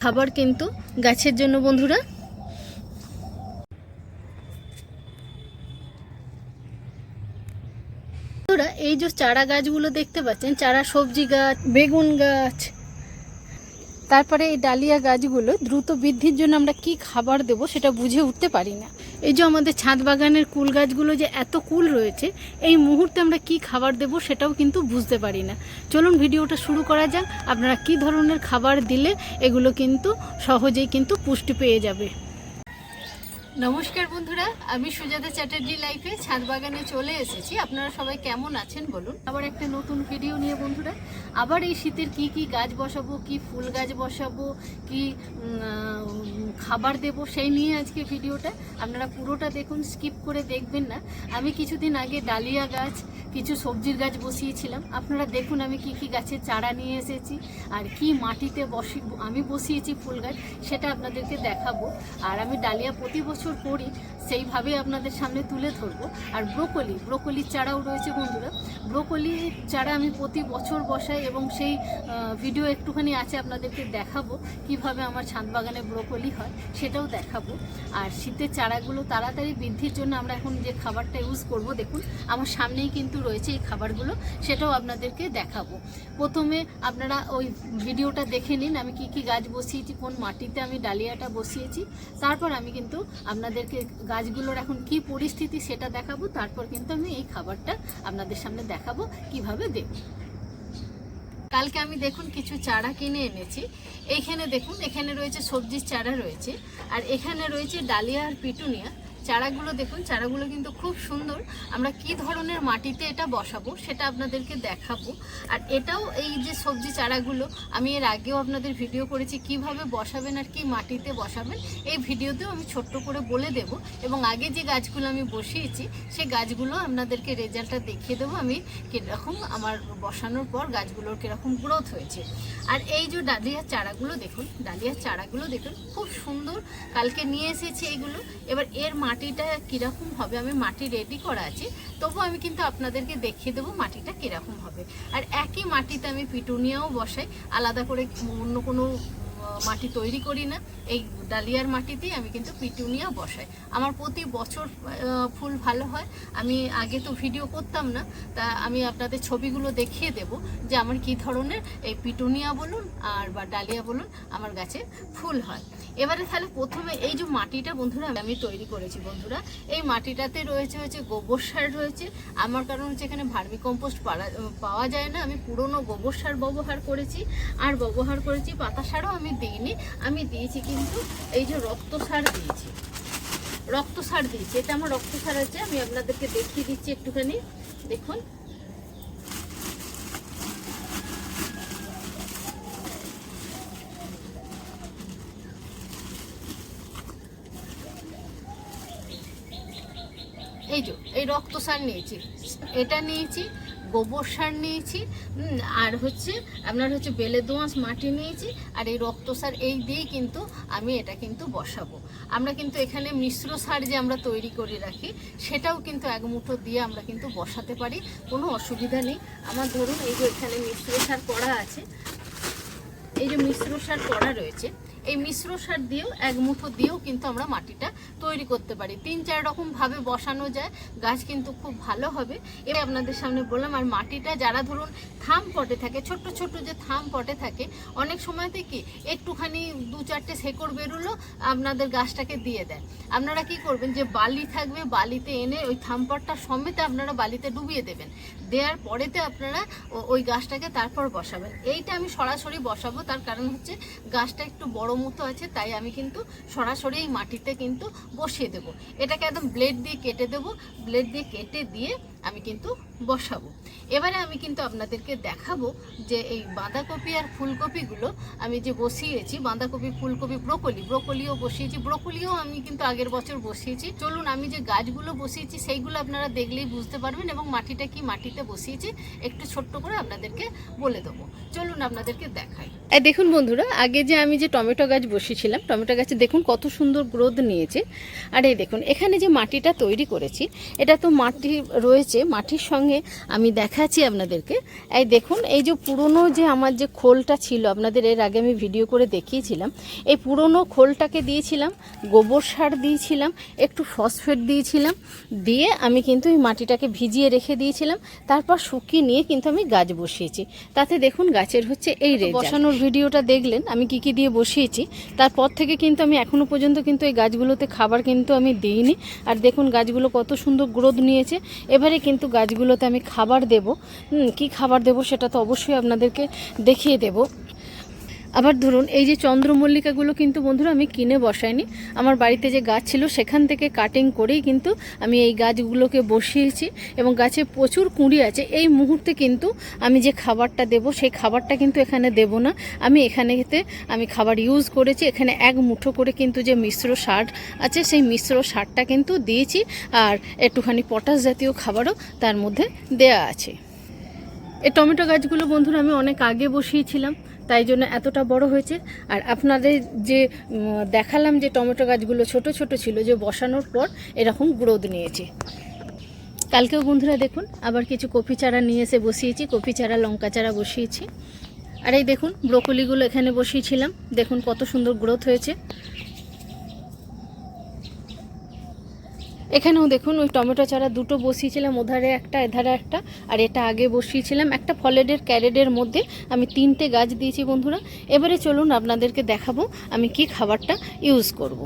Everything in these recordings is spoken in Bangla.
খাবার কিন্তু গাছের জন্য, বন্ধুরা। বন্ধুরা, এই যে চারা গাছগুলো দেখতে পাচ্ছেন, চারা সবজি গাছ, বেগুন গাছ, তারপরে এই ডালিয়া গাছগুলো দ্রুত বৃদ্ধির জন্য আমরা কি খাবার দেব সেটা বুঝে উঠতে পারি না। এই যে আমাদের ছাদ বাগানের কুল গাছগুলো যে এত কুল রয়েছে, এই মুহূর্তে আমরা কি খাবার দেব সেটাও কিন্তু বুঝতে পারি না। চলুন ভিডিওটা শুরু করা যাক, আপনারা কি ধরনের খাবার দিলে এগুলো কিন্তু সহজেই কিন্তু পুষ্টি পেয়ে যাবে। নমস্কার বন্ধুরা, আমি সুজাতা চ্যাটার্জি লাইফে ছাদ বাগানে চলে এসেছি। আপনারা সবাই কেমন আছেন বলুন? আবার একটা নতুন ভিডিও নিয়ে বন্ধুরা, আবার এই শীতের কি কি গাছ বসাবো, কি ফুল গাছ বসাবো, কি খাবার দেব, সেই নিয়ে আজকে ভিডিওটা আপনারা পুরোটা দেখুন স্কিপ করে দেখবেন না। আমি কিছুদিন আগে ডালিয়া গাছ, কিছু সবজির গাছ বসিয়েছিলাম। আপনারা দেখুন আমি কি কি গাছের চারা নিয়ে এসেছি, আর কি মাটিতে বসি, আমি বসিয়েছি ফুল গাছ, সেটা আপনাদেরকে দেখাবো। আর আমি ডালিয়া প্রতি বছর করি সেইভাবে আপনাদের সামনে তুলে ধরবো। আর ব্রোকলি, ব্রোকলির চারাও রয়েছে বন্ধুরা। ব্রোকলি চারা আমি প্রতি বছর বসাই এবং সেই ভিডিও একটুখানি আছে আপনাদেরকে দেখাবো কীভাবে আমার ছাদ বাগানে ব্রোকলি হয়, সেটাও দেখাবো। আর শীতের চারাগুলো তাড়াতাড়ি বৃদ্ধির জন্য আমরা এখন যে খাবারটা ইউজ করব, দেখুন, আমার সামনেই কিন্তু রয়েছে এই খাবারগুলো, সেটাও আপনাদেরকে দেখাবো। প্রথমে আপনারা ওই ভিডিওটা দেখে নিন, আমি কি কি গাছ বসিয়েছি, কোন মাটিতে আমি ডালিয়াটা বসিয়েছি। তারপর আমি কিন্তু আপনাদেরকে গাছগুলোর এখন কি পরিস্থিতি সেটা দেখাবো, তারপর কিন্তু আমি এই খাবারটা আপনাদের সামনে দেখাবো কীভাবে দেব। কালকে আমি দেখুন কিছু চারা কিনে এনেছি। এইখানে দেখুন, এখানে রয়েছে সবজির চারা রয়েছে, আর এখানে রয়েছে ডালিয়া আর পিটুনিয়া। চারাগুলো দেখুন, চারাগুলো কিন্তু খুব সুন্দর। আমরা কি ধরনের মাটিতে এটা বসাবো সেটা আপনাদেরকে দেখাবো। আর এটাও এই যে সবজি চারাগুলো, আমি এর আগেও আপনাদের ভিডিও করেছি কীভাবে বসাবেন আর কি মাটিতে বসাবেন। এই ভিডিওতেও আমি ছোট্ট করে বলে দেব এবং আগে যে গাছগুলো আমি বসিয়েছি সেই গাছগুলো আপনাদেরকে রেজাল্টটা দেখিয়ে দেবো আমি কীরকম আমার বসানোর পর গাছগুলোর কীরকম গ্রোথ হয়েছে। আর এই যে ডালিয়ার চারাগুলো দেখুন ডালিয়ার চারাগুলো দেখুন, খুব সুন্দর। কালকে নিয়ে এসেছি এইগুলো এবার এর মাটিটা কীরকম হবে? আমি মাটি রেডি করা আছি, তবু আমি কিন্তু আপনাদেরকে দেখিয়ে দেবো মাটিটা কীরকম হবে। আর একই মাটিতে আমি পিটুনিয়াও বসাই, আলাদা করে অন্য কোনো মাটি তৈরি করি না, এই ডালিয়ার মাটিতেই আমি কিন্তু পিটুনিয়া বসাই। আমার প্রতি বছর ফুল ভালো হয়। আমি আগে তো ভিডিও করতাম না, তা আমি আপনাদের ছবিগুলো দেখিয়ে দেব যে আমার কি ধরনের এই পিটুনিয়া বলুন আর বা ডালিয়া বলুন আমার গাছে ফুল হয়। এবারে তাহলে প্রথমে এই যে মাটিটা বন্ধুরা, আমি তৈরি করেছি বন্ধুরা। এই মাটিটাতে রয়েছে হচ্ছে গোবর সার রয়েছে। আমার কারণ হচ্ছে এখানে ভার্মি কম্পোস্ট পাওয়া যায় না। আমি পুরনো গোবর সার ব্যবহার করেছি। আর ব্যবহার করেছি পাতা সারও আমি দিইনি আমি দিয়েছি কিন্তু এই যে রক্ত সার দিয়েছি। রক্ত সার দিয়েছি, এটা আমার রক্ত সার আছে, আমি আপনাদেরকে দেখিয়ে দিচ্ছি একটুখানি, দেখুন। এই যে, এই রক্ত সার নিয়েছি, এটা নিয়েছি গোবর সার নিয়েছি আর হচ্ছে আপনার হচ্ছে বেলে দোঁয়াশ মাটি নিয়েছি, আর এই রক্ত সার এই দিয়েই কিন্তু আমি এটা কিন্তু বসাবো। আমরা কিন্তু এখানে মিশ্র সার যে আমরা তৈরি করে রাখি, সেটাও কিন্তু এক মুঠো দিয়ে আমরা কিন্তু বসাতে পারি, কোনো অসুবিধা নেই। আমার ধরুন এই যে এখানে মিশ্র সার করা আছে, এই যে মিশ্র সার করা রয়েছে এই মিশ্র সার দিয়েও, এক মুঠো দিয়েও কিন্তু আমরা মাটিটা তৈরি করতে পারি। তিন, চার রকম ভাবে বসানো যায়, গাছ কিন্তু খুব ভালো হবে। এবার আপনাদের সামনে বললাম, আর মাটিটা যারা ধরুন থাম পটে থাকে, ছোট্ট ছোট্ট যে থাম পটে থাকে, অনেক সময়তে কি একটুখানি দু, চারটে শেকড় বেরোলো, আপনাদের গাছটাকে দিয়ে দেয়। আপনারা কি করবেন যে বালি থাকবে, বালিতে এনে ওই থাম পটটা সমেত আপনারা বালিতে ডুবিয়ে দেবেন। দেওয়ার পরেতে আপনারা ওই গাছটাকে তারপর বসাবেন। এইটা আমি সরাসরি বসাবো, তার কারণ হচ্ছে গাছটা একটু বড় মতো আছে, তাই আমি কিন্তু সরাসরি এই মাটিতে কিন্তু বসিয়ে দেব। এটাকে একদম ব্লেড দিয়ে কেটে দেব। ব্লেড দিয়ে কেটে দিয়ে আমি কিন্তু বসাবো। এবারে আমি কিন্তু আপনাদেরকে দেখাবো যে এই বাঁধাকপি আর ফুলকপিগুলো আমি যে বসিয়েছি, বাঁধাকপি, ফুলকপি, ব্রোকলি, ব্রোকলিও বসিয়েছি, ব্রোকলিও আমি কিন্তু আগের বছর বসিয়েছি। চলুন আমি যে গাছগুলো বসিয়েছি, সেইগুলো আপনারা দেখলেই বুঝতে পারবেন এবং মাটিটা কি মাটিতে বসিয়েছি, একটু ছোট্ট করে আপনাদেরকে বলে দেবো। চলুন আপনাদেরকে দেখাই। দেখুন বন্ধুরা, আগে যে আমি যে টমেটো গাছ বসিয়েছিলাম, টমেটো গাছে দেখুন কত সুন্দর গ্রোথ নিয়েছে। আর এই দেখুন, এখানে যে মাটিটা তৈরি করেছি, এটা তো মাটি রয়েছে হচ্ছে মাটির সঙ্গে আমি দেখাচ্ছি আপনাদেরকে। এই দেখুন এই যে পুরনো যে আমার যে খোলটা ছিল আপনাদের এর আগে আমি ভিডিও করে দেখিয়েছিলাম এই পুরনো খোলটাকে দিয়েছিলাম গোবর সার দিয়েছিলাম একটু ফসফেট দিয়েছিলাম দিয়ে আমি কিন্তু এই মাটিটাকে ভিজিয়ে রেখে দিয়েছিলাম তারপর শুকিয়ে নিয়ে কিন্তু আমি গাছ বসিয়েছি। তাতে দেখুন গাছের হচ্ছে এই রে বসানোর ভিডিওটা দেখলেন আমি কি কি দিয়ে বসিয়েছি তারপর থেকে কিন্তু আমি এখনও পর্যন্ত কিন্তু এই গাছগুলোতে খাবার কিন্তু আমি দিইনি। আর দেখুন গাছগুলো কত সুন্দর গ্রোথ নিয়েছে। এবারে কিন্তু গাছগুলোতে আমি খাবার দেব। কি খাবার দেব সেটা তো অবশ্যই আপনাদেরকে দেখিয়ে দেব। আবার ধরুন, এই যে চন্দ্রমল্লিকাগুলো কিন্তু বন্ধুরা আমি কিনে বসাইনি। আমার বাড়িতে যে গাছ ছিল, সেখান থেকে কাটিং করেই কিন্তু আমি এই গাছগুলোকে বসিয়েছি এবং গাছে প্রচুর কুঁড়ি আছে। এই মুহূর্তে কিন্তু আমি যে খাবারটা দেব, সেই খাবারটা কিন্তু এখানে দেব না। আমি এখানেতে আমি খাবার ইউজ করেছি। এখানে এক মুঠো করে কিন্তু যে মিশ্র সার আছে, সেই মিশ্র সারটা কিন্তু দিয়েছি। আর একটুখানি পটাশ জাতীয় খাবারও তার মধ্যে দেয়া আছে। এই টমেটো গাছগুলো বন্ধুরা আমি অনেক আগে বসিয়েছিলাম। তাই জন্য এতটা বড় হয়েছে। আর আপনাদের যে দেখালাম যে টমেটো গাছগুলো ছোট ছোট ছিল, যে বসানোর পর এরকম গ্রোথ নিয়েছে। কালকেও বন্ধুরা দেখুন, আবার কিছু কপি চারা নিয়ে এসে বসিয়েছি, কপি চারা, লঙ্কা চারা বসিয়েছি। আর এই দেখুন, ব্রোকলিগুলো এখানে বসিয়েছিলাম। দেখুন কত সুন্দর গ্রোথ হয়েছে। এখানেও দেখুন, ওই টমেটো চারা দুটো বসিয়েছিলাম, ওধারে একটা, এধারে একটা, আর এটা আগে বসিয়েছিলাম। একটা ফলেডের ক্যারেটের মধ্যে আমি তিনটে গাছ দিয়েছি বন্ধুরা। এবারে চলুন আপনাদেরকে দেখাবো আমি কি খাবারটা ইউজ করব।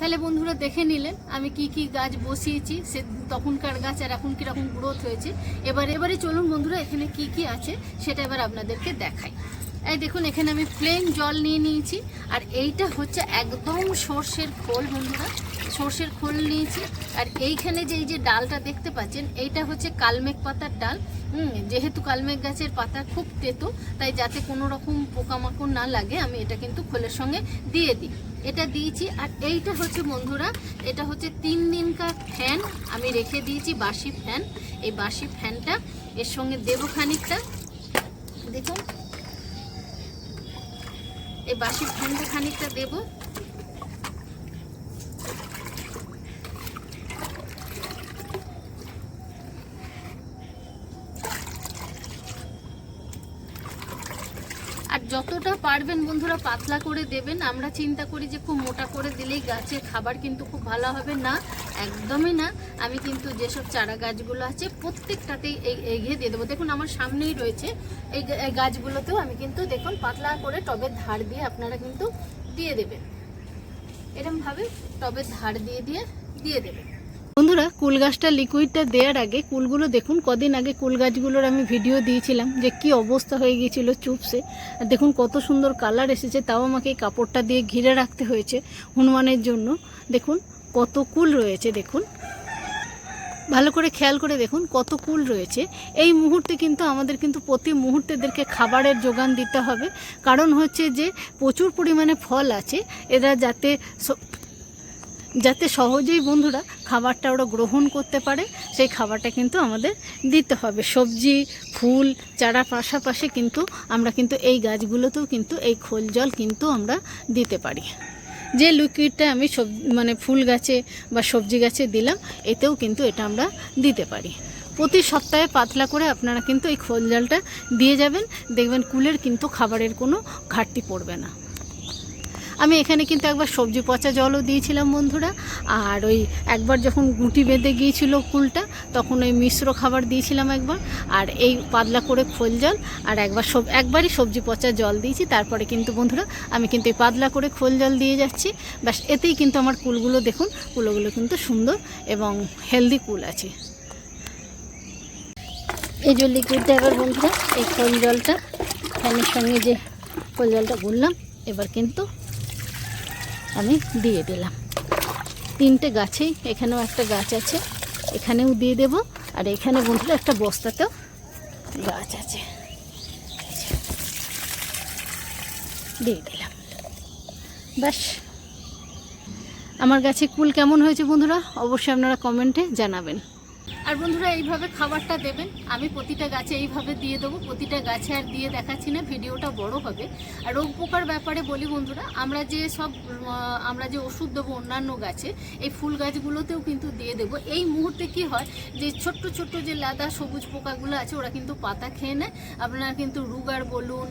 তাহলে বন্ধুরা দেখে নিলেন, আমি কি কি গাছ বসিয়েছি, সে তখনকার গাছ আর এখন কীরকম গ্রোথ হয়েছে। এবার, এবারে চলুন বন্ধুরা, এখানে কি কি আছে সেটা এবার আপনাদেরকে দেখাই। এই দেখুন, এখানে আমি প্লেন জল নিয়ে নিয়েছি, আর এইটা হচ্ছে একদম সর্ষের খোল বন্ধুরা। সর্ষের খোল নিয়েছি। আর এইখানে যে এই যে ডালটা দেখতে পাচ্ছেন, এইটা হচ্ছে কালমেঘ পাতার ডাল। হুম, যেহেতু কালমেঘ গাছের পাতা খুব তেতো, তাই যাতে কোনো রকম পোকামাকড় না লাগে, আমি এটা কিন্তু খোলের সঙ্গে দিয়ে দিই। এটা দিয়েছি, আর এইটা হচ্ছে বন্ধুরা, এটা হচ্ছে তিন দিনকার ফ্যান। আমি রেখে দিয়েছি বাসি ফ্যান। এই বাসি ফ্যানটা, এর সঙ্গে দেবো খানিকটা। দেখুন। এই বাসি ফ্যানটা খানিকটা দেবো আর যতটা পারবেন বন্ধুরা? পাতলা করে দেবেন। আমরা চিন্তা করি যে খুব মোটা করে দিলেই গাছের খাবার কিন্তু খুব ভালো হবে। না, একদমই না। আমি কিন্তু যেসব চারা গাছগুলো আছে, প্রত্যেকটাতেই এগিয়ে দিয়ে দেবো। দেখুন, আমার সামনেই রয়েছে। এই গাছগুলোতেও আমি কিন্তু দেখুন, পাতলা করে টবের ধার দিয়ে আপনারা কিন্তু দিয়ে দেবেন। এরমভাবে টবের ধার দিয়ে দিয়ে দিয়ে দেবেন। বন্ধুরা, কুল গাছটা লিকুইডটা দেওয়ার আগে কুলগুলো দেখুন, কদিন আগে কুল গাছগুলোর আমি ভিডিও দিয়েছিলাম যে কি অবস্থা হয়ে গিয়েছিল চুপসে। আর দেখুন কত সুন্দর কালার এসেছে, তাও আমাকে এই কাপড়টা দিয়ে ঘিরে রাখতে হয়েছে হনুমানের জন্য। দেখুন, কত কুল রয়েছে, দেখুন। ভালো করে খেয়াল করে দেখুন, কত কুল রয়েছে। এই মুহূর্তে কিন্তু আমাদের কিন্তু প্রতি মুহূর্তে এদেরকে খাবারের যোগান দিতে হবে। কারণ হচ্ছে যে প্রচুর পরিমাণে ফল আছে, এরা যাতে যাতে সহজেই বন্ধুরা খাবারটা ওরা গ্রহণ করতে পারে, সেই খাবারটা কিন্তু আমাদের দিতে হবে। সবজি, ফুল, চারা পাশাপাশি কিন্তু আমরা কিন্তু এই গাছগুলোতেও কিন্তু এই খোল জল কিন্তু আমরা দিতে পারি। যে লিকুইডটা আমি সব মানে ফুল গাছে বা সবজি গাছে দিলাম, এতেও কিন্তু এটা আমরা দিতে পারি। প্রতি সপ্তাহে পাতলা করে আপনারা কিন্তু এই খোল জলটা দিয়ে যাবেন, দেখবেন কুলের কিন্তু খাবারের কোনো ঘাটতি পড়বে না। আমি এখানে কিন্তু একবার সবজি পচা জলও দিয়েছিলাম বন্ধুরা। আর ওই একবার যখন গুটি বেঁধে গিয়েছিল কুলটা, তখন ওই মিশ্র খাবার দিয়েছিলাম একবার। আর এই পাতলা করে খোল জল, আর একবার সব, একবারই সবজি পচা জল দিয়েছি। তারপরে কিন্তু বন্ধুরা, আমি কিন্তু এই পাতলা করে খোল জল দিয়ে যাচ্ছি। ব্যাস, এতেই কিন্তু আমার কুলগুলো দেখুন, কুলোগুলো কিন্তু সুন্দর এবং হেলদি কুল আছে। এই যে লিকুইডটা এবার বন্ধুরা, এই খোল জলটা, ফ্যানের সঙ্গে যে খোল জলটা গুললাম এবার কিন্তু আমি দিয়ে দিলাম। তিনটে গাছেই এখানেও একটা গাছ আছে, এখানেও দিয়ে দেব, আর এখানে বন্ধুরা একটা বস্তাতেও গাছ আছে। দিয়ে দিলাম। ব্যাস। আমার গাছে কুল কেমন হয়েছে বন্ধুরা, অবশ্যই আপনারা কমেন্টে জানাবেন। আর বন্ধুরা, এইভাবে খাবারটা দেবেন। আমি প্রতিটা গাছে এইভাবে দিয়ে দেবো। প্রতিটা গাছে আর দিয়ে দেখাচ্ছি না, ভিডিওটা বড় হবে। আর রোগ পোকার ব্যাপারে বলি বন্ধুরা, আমরা যে সব আমরা যে ওষুধ দেবো অন্যান্য গাছে, এই ফুল গাছগুলোতেও কিন্তু দিয়ে দেবো। এই মুহূর্তে কি হয় যে, ছোট্ট ছোট্ট যে লাদা সবুজ পোকাগুলো আছে, ওরা কিন্তু পাতা খেয়ে নেয়। আপনারা কিন্তু রুগার বলুন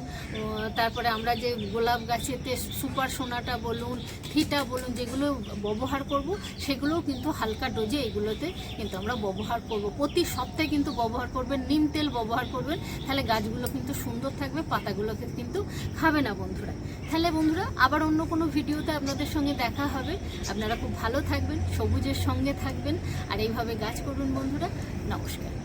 তারপরে আমরা যে গোলাপ গাছেতে সুপার সোনাটা বলুন থিটা বলুন, যেগুলো ব্যবহার করব, সেগুলোও কিন্তু হালকা ডোজে এগুলোতে কিন্তু আমরা ব্যবহার করব। প্রতি সপ্তাহে কিন্তু ব্যবহার করবেন, নিম তেল ব্যবহার করবেন। তাহলে গাছগুলো কিন্তু সুন্দর থাকবে পাতাগুলোকে কিন্তু খাবে না বন্ধুরা। তাহলে বন্ধুরা, আবার অন্য কোনো ভিডিওতে আপনাদের সঙ্গে দেখা হবে। আপনারা খুব ভালো থাকবেন, সবুজের সঙ্গে থাকবেন। আর এইভাবে গাছ করবেন বন্ধুরা। নমস্কার।